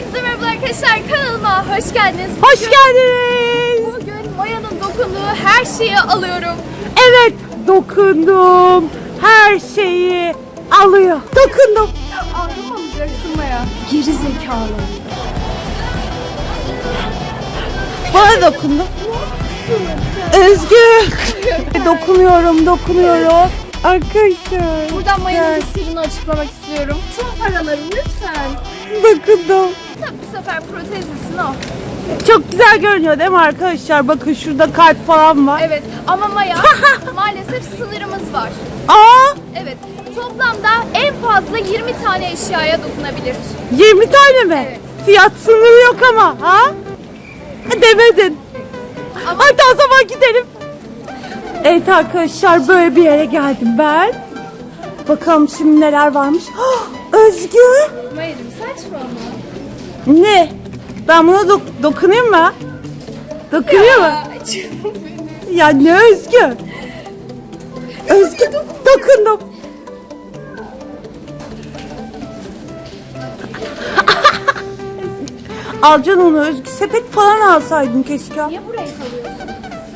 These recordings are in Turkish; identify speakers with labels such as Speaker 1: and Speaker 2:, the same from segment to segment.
Speaker 1: Hepinize merhaba arkadaşlar kanalıma hoş geldiniz.
Speaker 2: Hoş geldiniz.
Speaker 1: Bugün Maya'nın dokunduğu her şeyi alıyorum.
Speaker 2: Evet dokundum. Her şeyi alıyor. Dokundum.
Speaker 1: Aldım alacaksın Maya. Geri zekalı.
Speaker 2: Bana dokundum. Özgür. dokunuyorum, dokunuyorum. Arkadaşlar.
Speaker 1: Buradan Maya'nın sırrını açıklamak istiyorum. Tüm paralarım lütfen.
Speaker 2: Dokundum.
Speaker 1: Sefer protezlisin o.
Speaker 2: Çok güzel görünüyor değil mi arkadaşlar? Bakın şurada kalp falan var.
Speaker 1: Evet ama Maya maalesef sınırımız var.
Speaker 2: Aa,
Speaker 1: Evet toplamda en fazla 20 tane eşyaya dokunabilirsin.
Speaker 2: 20 tane mi?
Speaker 1: Evet.
Speaker 2: Fiyat sınırı yok ama. Ha? Demedin.
Speaker 1: Ama-
Speaker 2: Hadi o zaman gidelim. Evet arkadaşlar böyle bir yere geldim ben. Bakalım şimdi neler varmış. Özgü.
Speaker 1: Maya'cığım saçmalama.
Speaker 2: Ne? Ben buna dok- dokunayım mı? Dokunuyor mu?
Speaker 1: Ya,
Speaker 2: ne Özgü? Özgü dokundum. Alacaksın onu Özgü. Sepet falan alsaydın keşke.
Speaker 1: Niye buraya kalıyorsun?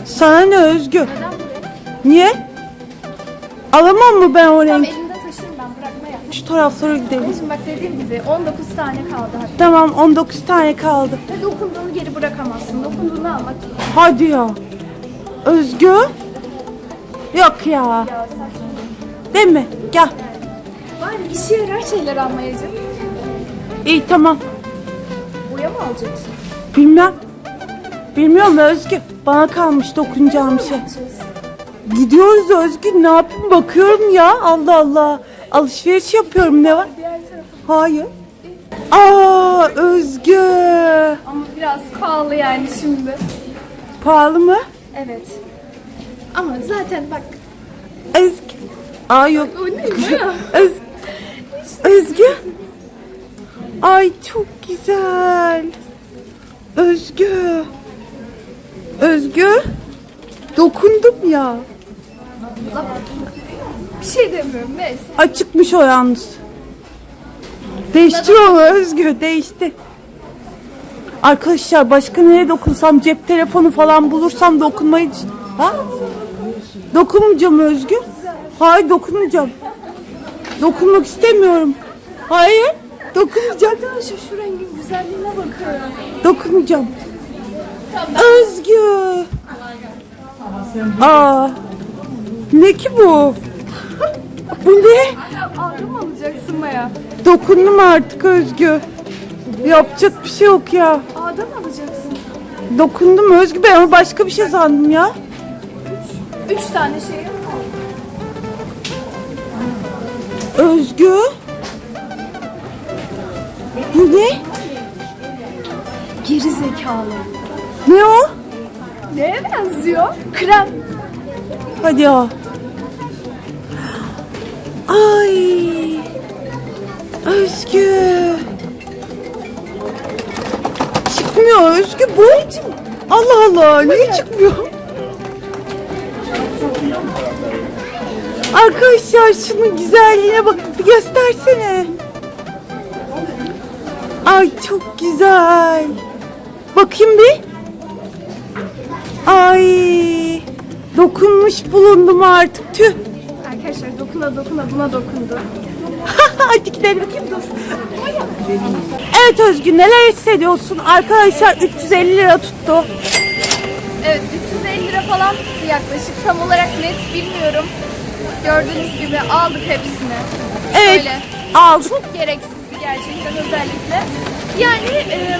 Speaker 2: Sana ne Özgü?
Speaker 1: Neden buraya?
Speaker 2: Niye? Alamam mı ben o
Speaker 1: Tamam
Speaker 2: renk?
Speaker 1: bırakmaya.
Speaker 2: Şu taraflara gidelim.
Speaker 1: Şimdi bak dediğim gibi 19 tane kaldı hatta.
Speaker 2: Tamam 19 tane kaldı.
Speaker 1: Ve dokunduğunu geri bırakamazsın. Dokunduğunu almak zorunda.
Speaker 2: Hadi ya. Özgü? Yok ya.
Speaker 1: Ya saçma.
Speaker 2: Değil mi? Gel.
Speaker 1: Bari işe yarar şeyler almayacağım.
Speaker 2: İyi tamam.
Speaker 1: Boya mı alacaksın?
Speaker 2: Bilmem. Bilmiyorum Özgü. Bana kalmış dokunacağım şey.
Speaker 1: Yapacağız.
Speaker 2: Gidiyoruz Özgü. Ne yapayım bakıyorum ya. Allah Allah. Alışveriş yapıyorum ne var?
Speaker 1: Diğer tarafı
Speaker 2: Hayır. Aa Özgü.
Speaker 1: ama biraz pahalı yani şimdi.
Speaker 2: Pahalı mı?
Speaker 1: Evet. Ama zaten bak
Speaker 2: Özgü. Aa yok.
Speaker 1: o ne ya?
Speaker 2: Öz Özgü. Ay çok güzel. Özgü. Özgü. Dokundum ya.
Speaker 1: Bir şey demiyorum neyse.
Speaker 2: Açıkmış o yalnız. Değişti o Özgü değişti. Arkadaşlar başka nereye dokunsam cep telefonu falan bulursam dokunmayı ha? Dokunmayacağım Özgü. Hayır dokunmayacağım. Dokunmak istemiyorum. Hayır dokunmayacağım.
Speaker 1: Arkadaşlar şu rengin güzelliğine bakın.
Speaker 2: Dokunmayacağım. Özgü. Aa. Ne ki bu? Bu ne?
Speaker 1: Ağrı mı alacaksın Maya?
Speaker 2: Dokundum artık Özgü. Yapacak bir şey yok ya.
Speaker 1: Ağda mı alacaksın?
Speaker 2: Dokundum Özgü ben ama başka bir şey sandım ya.
Speaker 1: Üç tane şey.
Speaker 2: Özgü. Bu ne?
Speaker 1: Geri zekalı.
Speaker 2: Ne o?
Speaker 1: Neye benziyor? Krem.
Speaker 2: Hadi ya. Ay. Özgü. Çıkmıyor Özgü bu. Allah Allah niye çıkmıyor? Arkadaşlar şunun güzelliğine bak bir göstersene. Ay çok güzel. Bakayım bir. Ay dokunmuş bulundum artık tüh.
Speaker 1: Arkadaşlar dokuna dokuna buna dokundu.
Speaker 2: Gidelim. Bakayım dur. Evet Özgü neler hissediyorsun? Arkadaşlar 350 lira tuttu.
Speaker 1: Evet 350 lira falan tuttu yaklaşık. Tam olarak net bilmiyorum. Gördüğünüz gibi aldık hepsini.
Speaker 2: Evet
Speaker 1: Şöyle.
Speaker 2: aldık.
Speaker 1: Çok gereksizdi gerçekten özellikle. Yani e,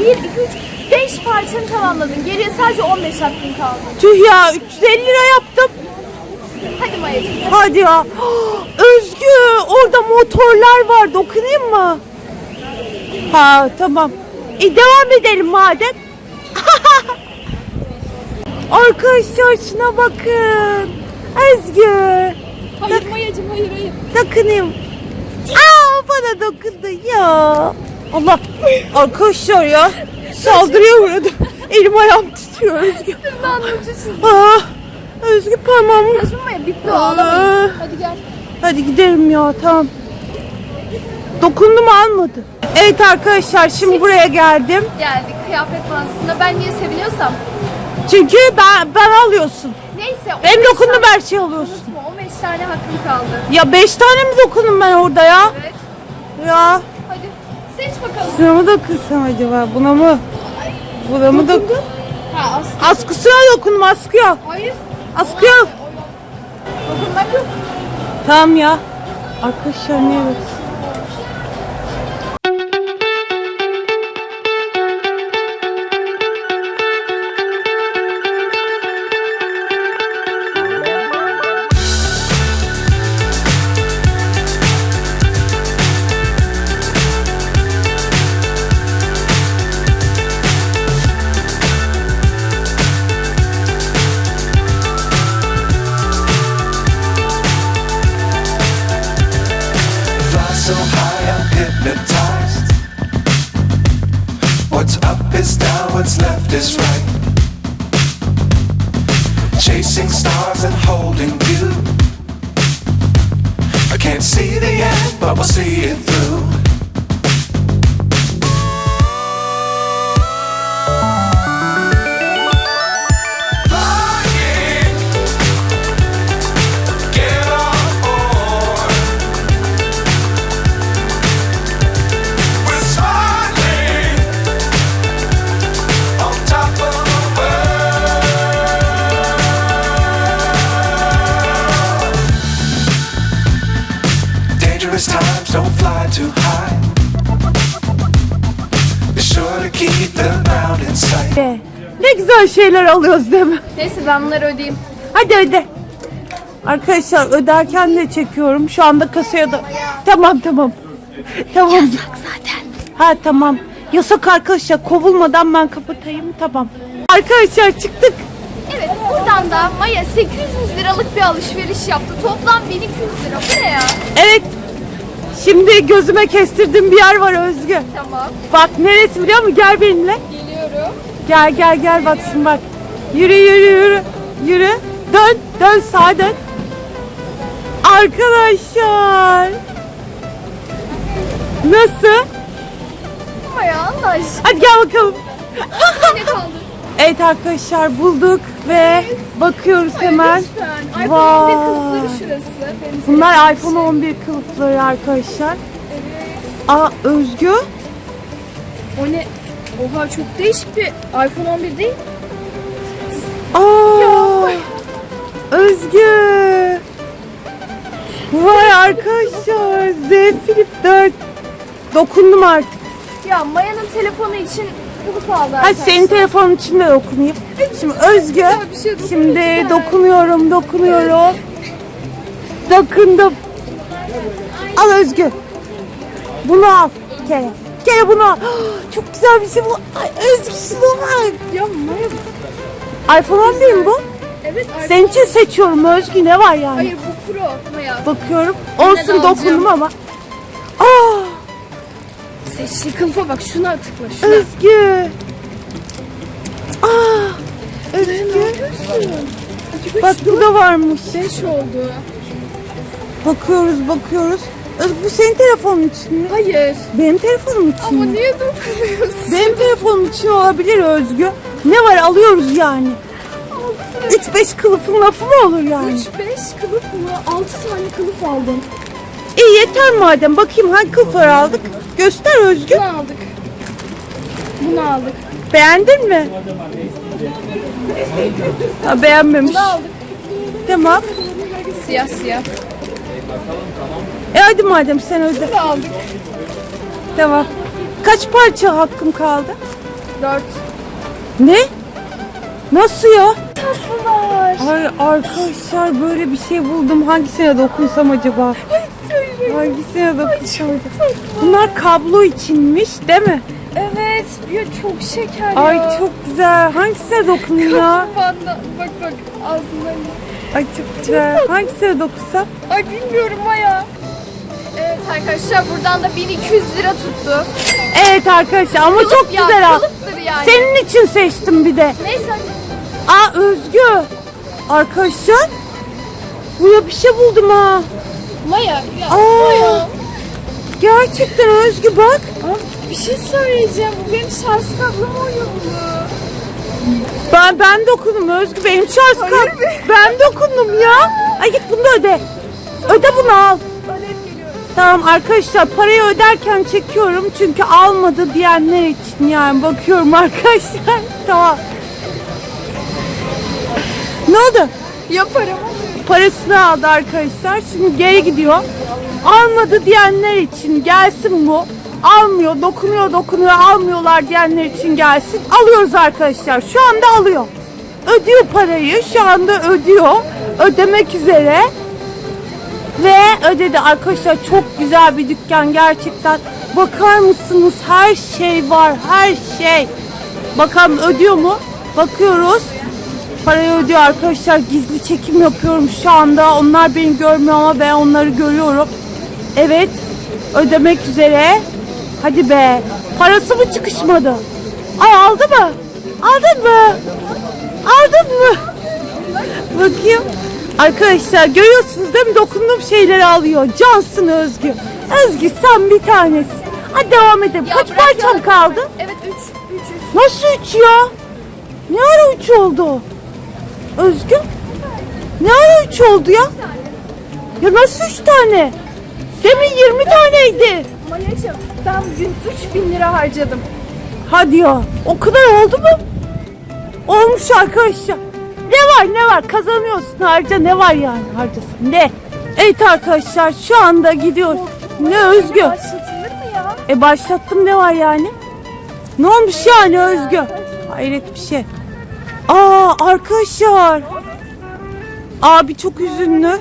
Speaker 1: 1, 2, 3, 5 parçanı tamamladın. Geriye sadece 15 hakkın kaldı.
Speaker 2: Tüh ya 350 lira yaptım.
Speaker 1: Hadi Maya'cığım.
Speaker 2: Hadi ya. Özgü orada motorlar var dokunayım mı? Ha tamam. E, devam edelim madem. Arkadaşlar şuna bakın. Özgü.
Speaker 1: Hayır Maya'cığım hayır hayır.
Speaker 2: Dokunayım. Aa bana dokundu ya. Allah. Arkadaşlar ya. Saldırıya uğradım. Elim ayağım titriyor Özgü.
Speaker 1: Ben ucusuz.
Speaker 2: Aa, Özgü parmağımı.
Speaker 1: Saçma Maya bitti ağlamayız. Hadi gel.
Speaker 2: Hadi gidelim ya tamam. Dokundu mu almadı. Evet arkadaşlar şimdi buraya geldim.
Speaker 1: Geldik kıyafet mağazasına. Ben niye seviniyorsam.
Speaker 2: Çünkü ben, ben alıyorsun.
Speaker 1: Neyse.
Speaker 2: Hem
Speaker 1: 15
Speaker 2: dokundum her şey alıyorsun.
Speaker 1: Unutma 15 tane hakkım kaldı.
Speaker 2: Ya 5 tane mi dokundum ben orada ya?
Speaker 1: Evet.
Speaker 2: Ya.
Speaker 1: Hadi seç bakalım.
Speaker 2: Şuna mı dokunsam acaba? Buna mı? Buna mı dokun?
Speaker 1: Ha aslında.
Speaker 2: Askısına dokundum askıya.
Speaker 1: Hayır.
Speaker 2: Askıya.
Speaker 1: Dokunmak yok.
Speaker 2: Tamam ya. Arkadaşlar niye bak? Ne güzel şeyler alıyoruz değil mi?
Speaker 1: Neyse ben bunları ödeyeyim.
Speaker 2: Hadi öde. Arkadaşlar öderken de çekiyorum. Şu anda kasaya da... Tamam tamam. Tamam. Yasak zaten. Ha tamam. Yasak arkadaşlar. Kovulmadan ben kapatayım. Tamam. Arkadaşlar çıktık.
Speaker 1: Evet buradan da Maya 800 liralık bir alışveriş yaptı. Toplam 1200 lira. Bu ne ya?
Speaker 2: Evet. Şimdi gözüme kestirdiğim bir yer var Özgü.
Speaker 1: Tamam.
Speaker 2: Bak neresi biliyor musun? Gel benimle. Gel gel gel bak şimdi bak. Yürü yürü yürü. Yürü. Dön dön sağa dön. Arkadaşlar. Nasıl?
Speaker 1: Maya Allah aşkına.
Speaker 2: Hadi gel bakalım.
Speaker 1: Ne kaldı?
Speaker 2: Evet arkadaşlar bulduk ve bakıyoruz hemen.
Speaker 1: Lütfen. iPhone
Speaker 2: Vay.
Speaker 1: 11 kılıfları şurası. Benim
Speaker 2: Bunlar iPhone 11 kılıfları arkadaşlar. Aa Özgü.
Speaker 1: O ne? Oha çok değişik bir iPhone 11 değil.
Speaker 2: Aa Özgü. Vay arkadaşlar. Z Flip 4. Dokundum artık.
Speaker 1: Ya Maya'nın telefonu için kılıf aldı
Speaker 2: Hadi
Speaker 1: arkadaşlar.
Speaker 2: senin telefonun içinde dokunayım. Şimdi Özgü.
Speaker 1: bir şey dokun
Speaker 2: Şimdi dokunuyorum, dokunuyorum. Dokundum. Al Özgü. Bunu al. Bir kere. Kere bunu al. Çok güzel bir şey bu. Ay Özgü şuna bak.
Speaker 1: Ya Maya
Speaker 2: iPhone 11 mi bu?
Speaker 1: evet.
Speaker 2: Senin için seçiyorum Özgü. Ne var yani?
Speaker 1: Hayır bu Pro Maya.
Speaker 2: Bakıyorum. Olsun dokundum ama. Aa
Speaker 1: Seçtiği kılıfa bak şuna tıkla şuna.
Speaker 2: Özgü. Aa Özgü. Bak bu da varmış.
Speaker 1: 5 oldu.
Speaker 2: Bakıyoruz bakıyoruz. Bu senin telefonun için mi?
Speaker 1: Hayır.
Speaker 2: Benim telefonum için
Speaker 1: Ama
Speaker 2: mi?
Speaker 1: niye dokunuyorsun?
Speaker 2: Benim telefonum için olabilir Özgü. Ne var alıyoruz yani. 3-5 kılıfın lafı mı olur yani?
Speaker 1: 3-5 kılıf mı? 6 tane kılıf aldım.
Speaker 2: İyi yeter madem. Bakayım hangi kılıfları aldık. Göster Özgü.
Speaker 1: Bunu aldık. Bunu aldık.
Speaker 2: Beğendin mi? Ha, beğenmemiş.
Speaker 1: Bunu aldık.
Speaker 2: Tamam.
Speaker 1: Siyah siyah.
Speaker 2: E hadi madem sen öde.
Speaker 1: Bunu aldık.
Speaker 2: Tamam. Kaç parça hakkım kaldı?
Speaker 1: 4.
Speaker 2: Ne? Nasıl ya?
Speaker 1: Tatlılar.
Speaker 2: Ay arkadaşlar böyle bir şey buldum. Hangisine dokunsam acaba? Hangisine dokunsam acaba? Bunlar kablo içinmiş değil mi?
Speaker 1: Evet. Ya çok şeker ya.
Speaker 2: Ay çok güzel. Hangisine dokunayım ya?
Speaker 1: Bana bak bak ağzından.
Speaker 2: Ay çok güzel. Hangisine dokunsam?
Speaker 1: Ay bilmiyorum Maya. Evet arkadaşlar buradan da 1200 lira tuttu.
Speaker 2: Evet arkadaşlar ama
Speaker 1: Kılıf
Speaker 2: çok
Speaker 1: ya,
Speaker 2: güzel al.
Speaker 1: kılıftır yani.
Speaker 2: Senin için seçtim bir de.
Speaker 1: Neyse.
Speaker 2: Aa Özgü. Arkadaşlar. Buraya bir şey buldum ha.
Speaker 1: Maya. Ya,
Speaker 2: Aa.
Speaker 1: Maya.
Speaker 2: Gerçekten Özgü bak.
Speaker 1: Bir şey söyleyeceğim. Bu benim şarj kablom uyumlu.
Speaker 2: Ben ben dokundum Özgü benim şarj kart.
Speaker 1: be.
Speaker 2: Ben dokundum ya. Ay git bunu da öde. Öde bunu al. Tamam arkadaşlar parayı öderken çekiyorum çünkü almadı diyenler için yani bakıyorum arkadaşlar. Tamam. Ne oldu?
Speaker 1: Yaparım.
Speaker 2: Parasını aldı arkadaşlar. Şimdi geri gidiyor. Almadı diyenler için gelsin bu. Almıyor, dokunuyor, dokunuyor, almıyorlar diyenler için gelsin. Alıyoruz arkadaşlar. Şu anda alıyor. Ödüyor parayı. Şu anda ödüyor. Ödemek üzere. Ve ödedi arkadaşlar. Çok güzel bir dükkan gerçekten. Bakar mısınız? Her şey var. Her şey. Bakalım ödüyor mu? Bakıyoruz. Parayı ödüyor arkadaşlar. Gizli çekim yapıyorum şu anda. Onlar beni görmüyor ama ben onları görüyorum. Evet. Ödemek üzere. Hadi be. Parası mı çıkışmadı? Ay aldı mı? Aldın mı? Aldın mı? Bakayım. Arkadaşlar görüyorsunuz değil mi? Dokunduğum şeyleri alıyor. Cansın Özgü. Özgü sen bir tanesi. Hadi devam edelim.
Speaker 1: Ya
Speaker 2: Kaç
Speaker 1: bırak
Speaker 2: parçam
Speaker 1: ya.
Speaker 2: kaldı?
Speaker 1: Evet 3. 3 3.
Speaker 2: Nasıl üç ya? Ne ara üç oldu? Özgü? Ne ara üç oldu ya? Ya nasıl üç tane? Demin 20 taneydi.
Speaker 1: Mayacım ben bugün 3000 lira harcadım.
Speaker 2: Hadi ya. O kadar oldu mu? Olmuş arkadaşlar. Ne var ne var kazanıyorsun harca ne var yani harcasın ne? Evet arkadaşlar şu anda gidiyor. Ne Özgü?
Speaker 1: Başlatılır mı ya?
Speaker 2: E başlattım ne var yani? Ne olmuş yani Özgü? Hayret bir şey. Aa arkadaşlar. Abi çok üzünlü.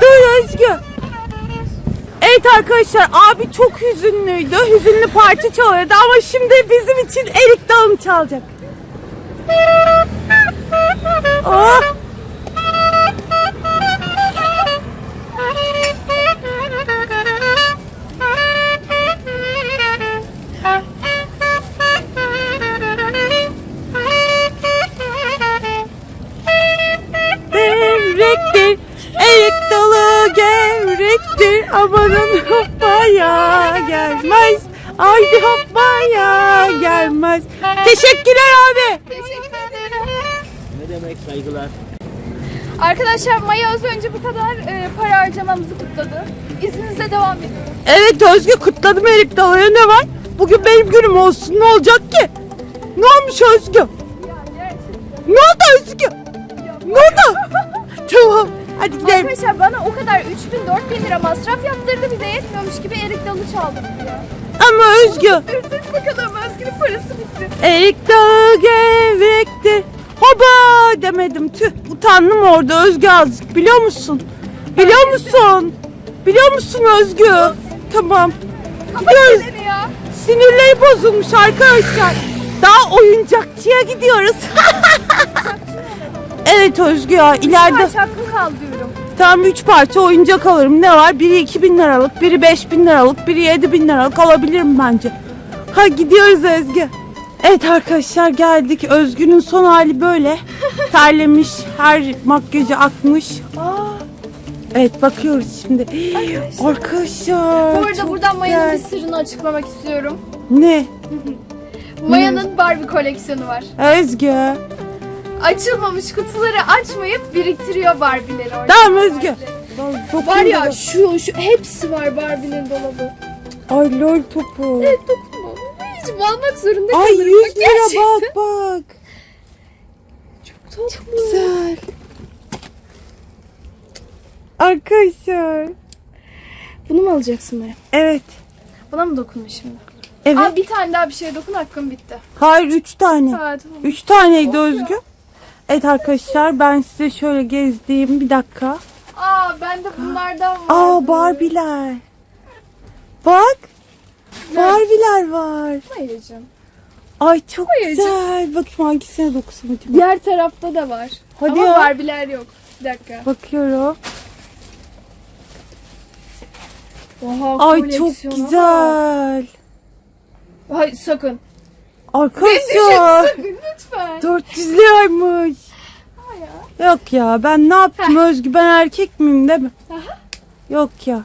Speaker 2: Dur Özgü. Evet arkadaşlar abi çok hüzünlüydü. Hüzünlü parça çalıyordu ama şimdi bizim için Erik Dağı'nı çalacak. Aa. Haydi hoppaya gelmez. Teşekkürler abi.
Speaker 1: Teşekkür ederim.
Speaker 3: Ne demek saygılar?
Speaker 1: Arkadaşlar Maya az önce bu kadar e, para harcamamızı kutladı. İzninizle devam ediyorum.
Speaker 2: Evet Özgü kutladım erik dalıya ne var? Bugün benim günüm olsun ne olacak ki? Ne olmuş?
Speaker 1: Ya gerçekten.
Speaker 2: Ne oldu Özgü? Ne oldu? tamam hadi gidelim.
Speaker 1: Arkadaşlar bana o kadar 3000 4000 lira masraf yaptırdı bir de yetmiyormuş gibi erik dalı çaldırdı ya.
Speaker 2: Ama Özgü
Speaker 1: Dur bakalım Özgür'ün parası bitti.
Speaker 2: Erik dağı gevrektir. Hoba demedim. Tüh utandım orada Özgü azıcık biliyor musun? Biliyor musun? Biliyor musun Özgü? Tamam. Gidiyoruz.
Speaker 1: Ya.
Speaker 2: Sinirleri bozulmuş arkadaşlar. Daha oyuncakçıya gidiyoruz. evet Özgü ya ileride
Speaker 1: Kaç hakkım kaldı diyorum.
Speaker 2: Tam 3 parça oyuncak alırım. Ne var? Biri 2000 liralık, biri 5000 liralık, biri 7000 liralık alabilirim bence. Ha gidiyoruz Özgü. Evet arkadaşlar geldik. Özgü'nün son hali böyle. Terlemiş, her makyajı akmış. Evet bakıyoruz şimdi. Arkadaşlar.
Speaker 1: Bu arada
Speaker 2: çok
Speaker 1: buradan Maya'nın bir
Speaker 2: güzel.
Speaker 1: sırrını açıklamak istiyorum.
Speaker 2: Ne?
Speaker 1: Maya'nın Barbie koleksiyonu var.
Speaker 2: Özgü.
Speaker 1: Açılmamış kutuları açmayıp biriktiriyor Barbie'leri orada.
Speaker 2: Tamam Özgü. Çok
Speaker 1: Var ya şu, şu hepsi var Barbie'nin dolabı.
Speaker 2: Ay lol topu.
Speaker 1: Evet dokunma. Hiç almak zorunda
Speaker 2: Ay
Speaker 1: kalırım.
Speaker 2: 100
Speaker 1: Bak,
Speaker 2: lira
Speaker 1: gerçekten.
Speaker 2: bak bak.
Speaker 1: Çok tatlı.
Speaker 2: Güzel. Arkadaşlar.
Speaker 1: Bunu mu alacaksın Maya?
Speaker 2: Evet.
Speaker 1: Buna mı dokunma şimdi?
Speaker 2: Evet.
Speaker 1: Aa, bir tane daha bir şey dokun hakkım bitti.
Speaker 2: Hayır 3 tane.
Speaker 1: Ha, tamam.
Speaker 2: 3 taneydi Özgü. Evet arkadaşlar ben size şöyle gezdiğim bir dakika.
Speaker 1: Aa bende bunlardan var.
Speaker 2: Aa Barbie'ler. Bak. Barbie'ler var.
Speaker 1: Maya'cığım.
Speaker 2: Ay çok
Speaker 1: Hayır,
Speaker 2: güzel. Bakayım hangisine dokusam acaba.
Speaker 1: Diğer tarafta da var.
Speaker 2: Hadi
Speaker 1: Ama
Speaker 2: ya.
Speaker 1: Barbie'ler yok. Bir dakika.
Speaker 2: Bakıyorum.
Speaker 1: Oha,
Speaker 2: Ay çok
Speaker 1: koleksiyona bak.
Speaker 2: güzel.
Speaker 1: Ay sakın.
Speaker 2: Arkadaşlar.
Speaker 1: lütfen.
Speaker 2: 400 liraymış. Yok ya ben ne yaptım Özgü ben erkek miyim değil mi? Yok ya.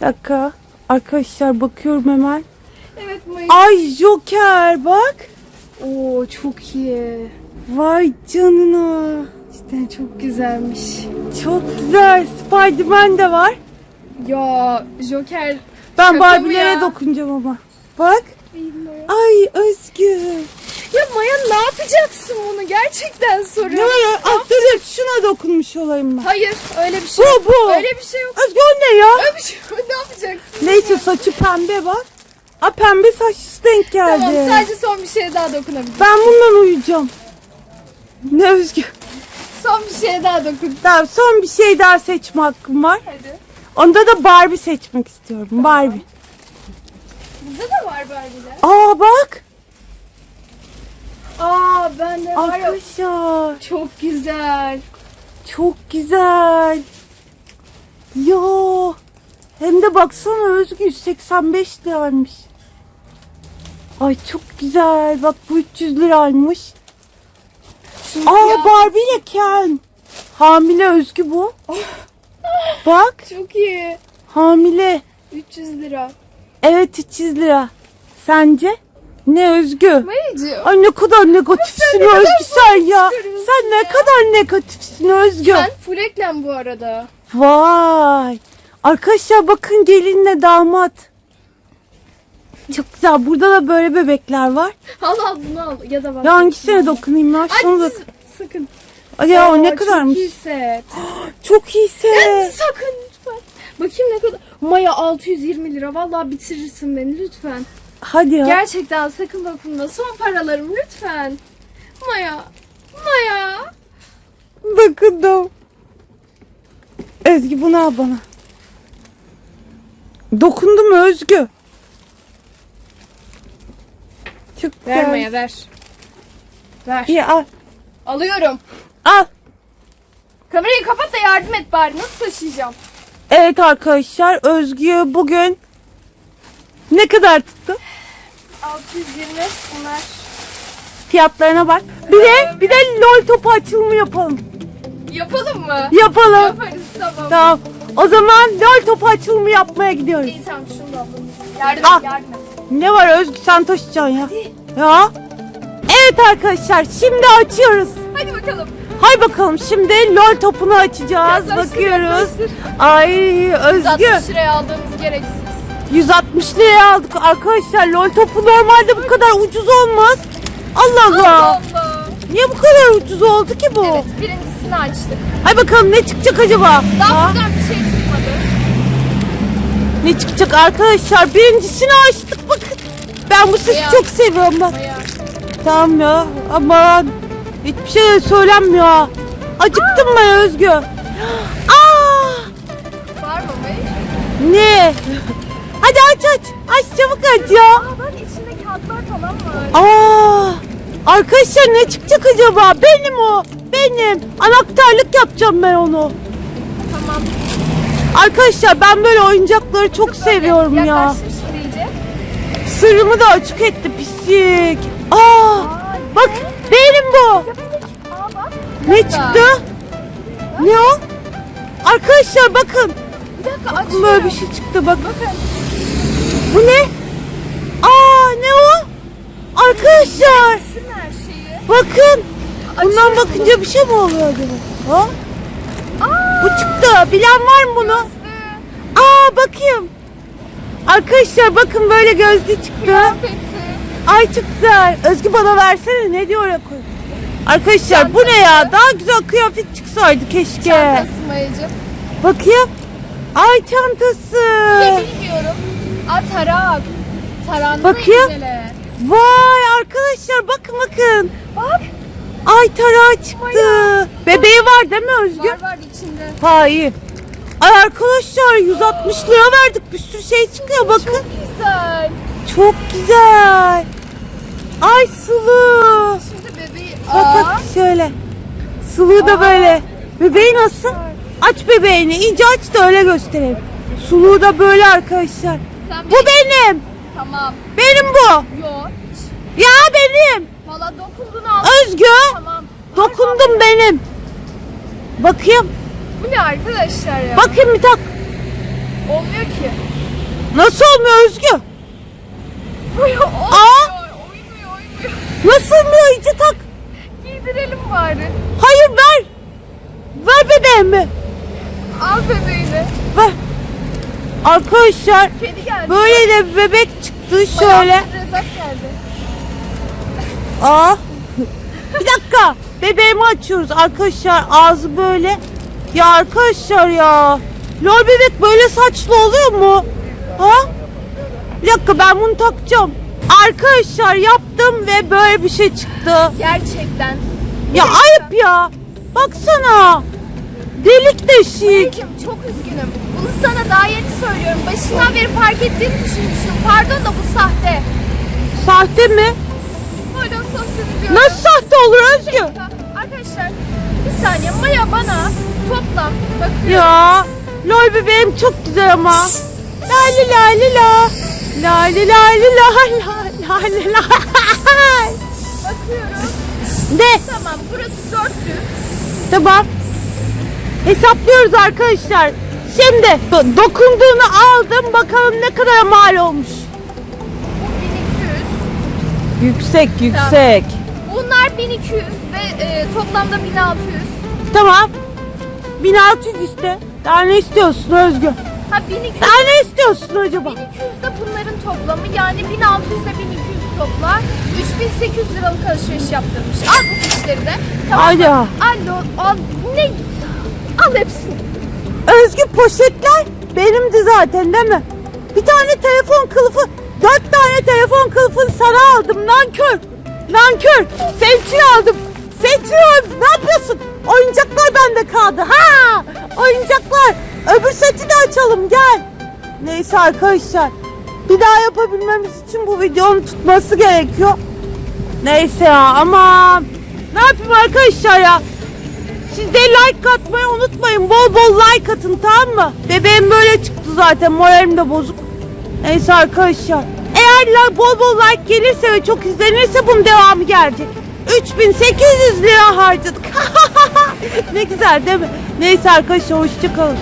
Speaker 2: Bir dakika. Arkadaşlar bakıyorum hemen.
Speaker 1: Evet Maya.
Speaker 2: Ay Joker bak.
Speaker 1: Oo çok iyi.
Speaker 2: Vay canına.
Speaker 1: Cidden çok güzelmiş.
Speaker 2: Çok güzel. Spiderman de var.
Speaker 1: Ya Joker
Speaker 2: Ben
Speaker 1: Şaka mı
Speaker 2: Barbie'lere
Speaker 1: ya?
Speaker 2: dokunacağım ama. Bak. Ay Özgür.
Speaker 1: Ya Maya ne yapacaksın bunu? Gerçekten
Speaker 2: Ne
Speaker 1: soruyorum.
Speaker 2: var ya? Şuna dokunmuş olayım ben.
Speaker 1: Hayır öyle bir şey
Speaker 2: Bu
Speaker 1: yok.
Speaker 2: bu.
Speaker 1: Öyle bir şey yok.
Speaker 2: Özgür o ne ya?
Speaker 1: Öyle bir şey yok. Ne yapacaksın?
Speaker 2: Neyse saçı pembe bak. A pembe saçlısı denk geldi.
Speaker 1: Tamam sadece son bir şeye daha dokunabilirim.
Speaker 2: Ben bundan uyuyacağım. Ne Özgür?
Speaker 1: Son bir şeye daha dokun.
Speaker 2: Tamam son bir şey daha seçme hakkım var.
Speaker 1: Hadi.
Speaker 2: Onda da Barbie seçmek istiyorum. Barbie.
Speaker 1: Burada da var Barbie'ler.
Speaker 2: Aa bak.
Speaker 1: Aa ben de var ya.
Speaker 2: Arkadaşlar.
Speaker 1: Çok güzel.
Speaker 2: Çok güzel. Ya. Hem de baksana Özgür 185 liraymış. Ay çok güzel. Bak bu 300 liraymış.
Speaker 1: Şu
Speaker 2: Aa
Speaker 1: kıyafet
Speaker 2: Barbie ile Ken. Hamile Özgü bu. Bak
Speaker 1: Çok iyi.
Speaker 2: hamile.
Speaker 1: 300 lira.
Speaker 2: Evet 300 lira. Sence? Ne Özgü?
Speaker 1: Mayacığım.
Speaker 2: Ay ne kadar negatifsin
Speaker 1: ne kadar
Speaker 2: Özgü sen ya. Sen ne
Speaker 1: ya.
Speaker 2: kadar negatifsin Özgü.
Speaker 1: Ben full eklen bu arada.
Speaker 2: Vay. Arkadaşlar bakın gelinle damat. Çok güzel. Burada da böyle bebekler var.
Speaker 1: Al al bunu al. Ya da bak.
Speaker 2: Ya hangisine dokunayım ya?
Speaker 1: Ay
Speaker 2: da...
Speaker 1: siz- sakın.
Speaker 2: Ay ya
Speaker 1: Aa,
Speaker 2: ne kadarmış?
Speaker 1: Çok iyi set.
Speaker 2: Çok iyisi.
Speaker 1: sakın lütfen. Bakayım ne kadar. Maya 620 lira. Vallahi bitirirsin beni lütfen.
Speaker 2: Hadi ya.
Speaker 1: Gerçekten sakın dokunma. Son paralarım lütfen. Maya. Maya.
Speaker 2: Bakın. Özgü bunu al bana. Dokundu mu Özgü? Çok güzel.
Speaker 1: Ver Maya ver. Ver.
Speaker 2: İyi al.
Speaker 1: Alıyorum.
Speaker 2: Al.
Speaker 1: Kamerayı kapat da yardım et bari. Nasıl taşıyacağım?
Speaker 2: Evet arkadaşlar Özgü bugün ne kadar tuttu?
Speaker 1: 620 bunlar.
Speaker 2: Fiyatlarına bak. Bir de bir de lol topu açılımı yapalım.
Speaker 1: Yapalım mı?
Speaker 2: Yapalım.
Speaker 1: Yaparız tamam.
Speaker 2: Tamam. O zaman lol topu açılımı yapmaya gidiyoruz.
Speaker 1: İyi tamam şunu da alalım. Yardım et yardım et.
Speaker 2: Ne var Özgü sen taşıyacaksın ya. Ya. Evet arkadaşlar şimdi açıyoruz.
Speaker 1: Hadi bakalım.
Speaker 2: Hay bakalım şimdi lol topunu açacağız. Bakıyoruz. Ay Özgü
Speaker 1: 60 liraya aldığımız gereksiz.
Speaker 2: 160 liraya aldık arkadaşlar. Lol topu normalde bu kadar ucuz olmaz. Allah Allah.
Speaker 1: Allah.
Speaker 2: Niye bu kadar ucuz oldu ki bu?
Speaker 1: Evet birincisini açtık.
Speaker 2: Ay bakalım ne çıkacak acaba?
Speaker 1: Daha
Speaker 2: Ha?
Speaker 1: buradan bir şey çıkmadı.
Speaker 2: Ne çıkacak arkadaşlar? Birincisini açtık bakın. Ben bu sesi çok seviyorum.
Speaker 1: Maya.
Speaker 2: Tamam ya. Aman. Hiçbir şey söylenmiyor. Acıktım ben Özgü. Aa!
Speaker 1: Var mı Maya?
Speaker 2: Ne? Hadi aç aç. Aç çabuk aç ya.
Speaker 1: Aa bak içinde kağıtlar falan var.
Speaker 2: Aa! Arkadaşlar ne çıkacak acaba? Benim o. Benim. Anahtarlık yapacağım ben onu.
Speaker 1: Tamam.
Speaker 2: Arkadaşlar ben böyle oyuncakları çok seviyorum ya.
Speaker 1: Şimdi iyice.
Speaker 2: Sırrımı da açık etti pislik. Aa! Bak benim bu. Ne çıktı? Ne o? Arkadaşlar bakın.
Speaker 1: Bir dakika aç.
Speaker 2: Böyle bir şey çıktı bak.
Speaker 1: Bakın.
Speaker 2: Bu ne? Aa ne o? Arkadaşlar
Speaker 1: Bütün her şeyi.
Speaker 2: bakın. Bundan
Speaker 1: Açıyorum.
Speaker 2: bakınca bir şey mi oluyor acaba? Ha?
Speaker 1: Aa.
Speaker 2: Bu çıktı. Bilen var mı bunu? Aa bakayım. Arkadaşlar bakın böyle gözlü çıktı.
Speaker 1: Kıyafeti.
Speaker 2: Ay çok güzel. Özgü bana versene. Ne diyor koy. Arkadaşlar bu ne ya? Daha güzel kıyafet çıksaydı keşke.
Speaker 1: Çantası Mayacığım.
Speaker 2: Bakayım. Ay çantası.
Speaker 1: Ne bilmiyorum. Aa tarak. Tarağında
Speaker 2: Bakayım. Vay arkadaşlar bakın bakın.
Speaker 1: Bak.
Speaker 2: Ay tarağı çıktı. Bebeği var değil mi Özgür?
Speaker 1: Var var içinde.
Speaker 2: Ha iyi. Ay arkadaşlar 160 lira verdik. Bir sürü şey çıkıyor bakın.
Speaker 1: Güzel.
Speaker 2: Çok güzel. Ay sulu.
Speaker 1: Şimdi bebeği
Speaker 2: Bak bak şöyle. Suluğu da böyle. Bebeği nasıl? Aç bebeğini. iyice aç da öyle gösterelim. Suluğu da böyle arkadaşlar.
Speaker 1: Sen
Speaker 2: Bu benim.
Speaker 1: Tamam.
Speaker 2: Benim bu.
Speaker 1: Yok.
Speaker 2: Ya benim.
Speaker 1: Valla dokundun al.
Speaker 2: Özgü.
Speaker 1: Tamam.
Speaker 2: Dokundum benim. Bakayım.
Speaker 1: Bu ne arkadaşlar ya?
Speaker 2: Bakayım bir tak.
Speaker 1: Olmuyor ki.
Speaker 2: Nasıl olmuyor Özgü?
Speaker 1: Uyuyor.
Speaker 2: Aa!
Speaker 1: Uyumuyor uyumuyor.
Speaker 2: Nasıl olmuyor iyice tak.
Speaker 1: Giydirelim bari.
Speaker 2: Hayır ver. Ver bebeğimi.
Speaker 1: Al bebeğini.
Speaker 2: Ver. Arkadaşlar
Speaker 1: Kedi geldi.
Speaker 2: böyle de bebek çıktı şöyle.
Speaker 1: Bayağı bir Rezak geldi.
Speaker 2: Aa. Bir dakika. Bebeğimi açıyoruz arkadaşlar. Ağzı böyle. Ya arkadaşlar ya. Lol bebek böyle saçlı oluyor mu? Ha? Bir dakika ben bunu takacağım. Arkadaşlar yaptım ve böyle bir şey çıktı.
Speaker 1: Gerçekten.
Speaker 2: Ya ayıp ya. Baksana. Delik deşik.
Speaker 1: Anneciğim çok üzgünüm. Bunu sana daha yeni söylüyorum. Başından beri fark ettiğini düşünmüştüm. Pardon da bu sahte.
Speaker 2: Sahte mi?
Speaker 1: Hala sahte diyorum?
Speaker 2: Nasıl sahte olur Özgü?
Speaker 1: Arkadaşlar bir saniye Maya bana toplam bakıyorum.
Speaker 2: Ya. Lol bebeğim çok güzel ama. La li la li la. La li la li la la la li la.
Speaker 1: Bakıyorum.
Speaker 2: De.
Speaker 1: Tamam burası 400.
Speaker 2: Tamam. Hesaplıyoruz arkadaşlar. Şimdi do- dokunduğunu aldım. Bakalım ne kadar mal olmuş.
Speaker 1: Bu 1200.
Speaker 2: Yüksek yüksek.
Speaker 1: Bunlar 1200 ve e, toplamda 1600.
Speaker 2: Tamam. 1600 işte. Daha ne istiyorsun Özgü?
Speaker 1: Ha 1200.
Speaker 2: Daha ne istiyorsun acaba?
Speaker 1: 1200 de bunların toplamı yani 1600 ile 1200 toplar 3800 liralık alışveriş yaptırmış. Al bu fişleri de. Tamam mı? Al, al ne? Al hepsini.
Speaker 2: Özgü poşetler benimdi zaten değil mi? Bir tane telefon kılıfı, dört tane telefon kılıfını sana aldım nankör. Nankör. İçin aldım. İçin aldım. Ne yapıyorsun? Oyuncaklar bende kaldı. Ha! Oyuncaklar. Öbür seti de açalım gel. Neyse arkadaşlar. Bir daha yapabilmemiz için bu videonun tutması gerekiyor. Neyse ya aman. Ne yapayım arkadaşlar ya? Siz de like atmayı unutmayın. Bol bol like atın tamam mı? Bebeğim böyle çıktı zaten. Moralim de bozuk. Neyse arkadaşlar. Eğer bol bol like gelirse ve çok izlenirse bunun devamı gelecek. 3800 lira harcadık. ne güzel değil mi? Neyse arkadaşlar hoşçakalın.